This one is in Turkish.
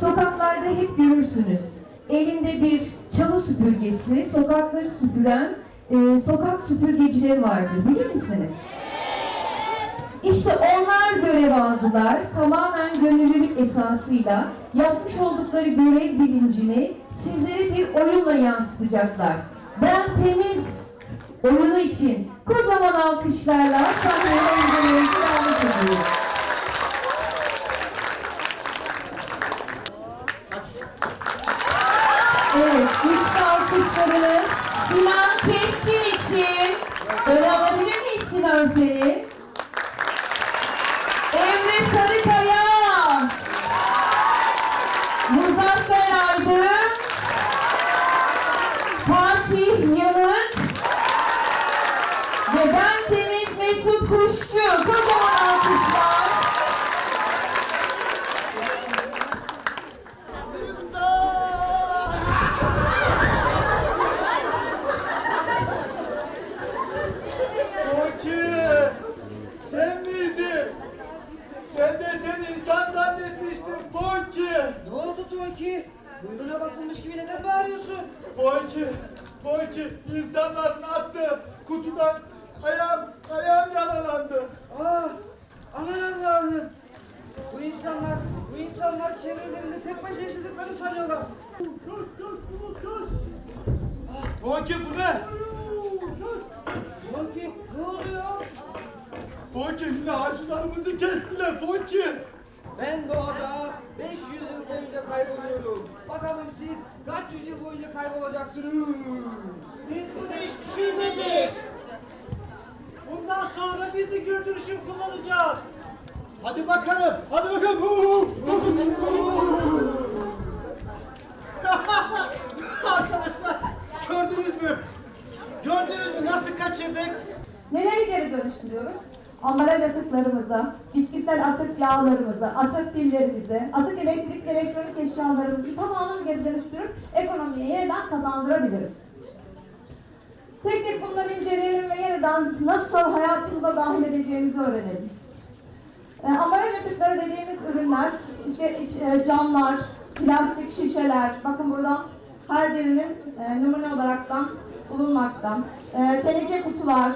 Sokaklarda hep görürsünüz. Elinde bir çalı süpürgesi, sokakları süpüren e, sokak süpürgecileri vardır. Bilir misiniz? İşte onlar görev aldılar. Tamamen gönüllülük esasıyla yapmış oldukları görev bilincini sizlere bir oyunla yansıtacaklar. Ben temiz oyunu için kocaman alkışlarla sahneye izlemenizi. Evet, ilk alkışlarınız Sinan Keskin için. Öyle alabilir miyiz Sinan seni? Emre Sarıkaya. Muzaffer Aydın. Fatih Yanık. Tonki? Kuyruğuna basılmış gibi neden bağırıyorsun? Ponçi! Ponçi! İnsanların attığı kutudan ayağım, ayağım yaralandı. Ah, aman Allah'ım. Bu insanlar, bu insanlar çevrelerinde tek başına yaşadıklarını sanıyorlar. Ponçi bu ne? Tonki, ne oluyor? Ponçi yine ağaçlarımızı kestiler Ponçi! Ben doğada 500 yıl boyunca kayboluyorum. Bakalım siz kaç yüzyıl boyunca kaybolacaksınız? Biz bunu hiç düşünmedik. Bundan sonra biz de gördürüşüm kullanacağız. Hadi bakalım, hadi bakalım. Arkadaşlar gördünüz mü? Gördünüz mü nasıl kaçırdık? Neleri geri dönüştürüyoruz? Ambalaj atıklarımızı, bitkisel atık yağlarımızı, atık pillerimizi, atık elektrik elektronik eşyalarımızı tamamını geri dönüştürüp ekonomiye yeniden kazandırabiliriz. Tek tek bunları inceleyelim ve yeniden nasıl hayatımıza dahil edeceğimizi öğrenelim. E, ambalaj atıkları dediğimiz ürünler, işte iç- e, camlar, plastik şişeler, bakın burada her birinin e, numune olaraktan bulunmakta. E, teneke kutular,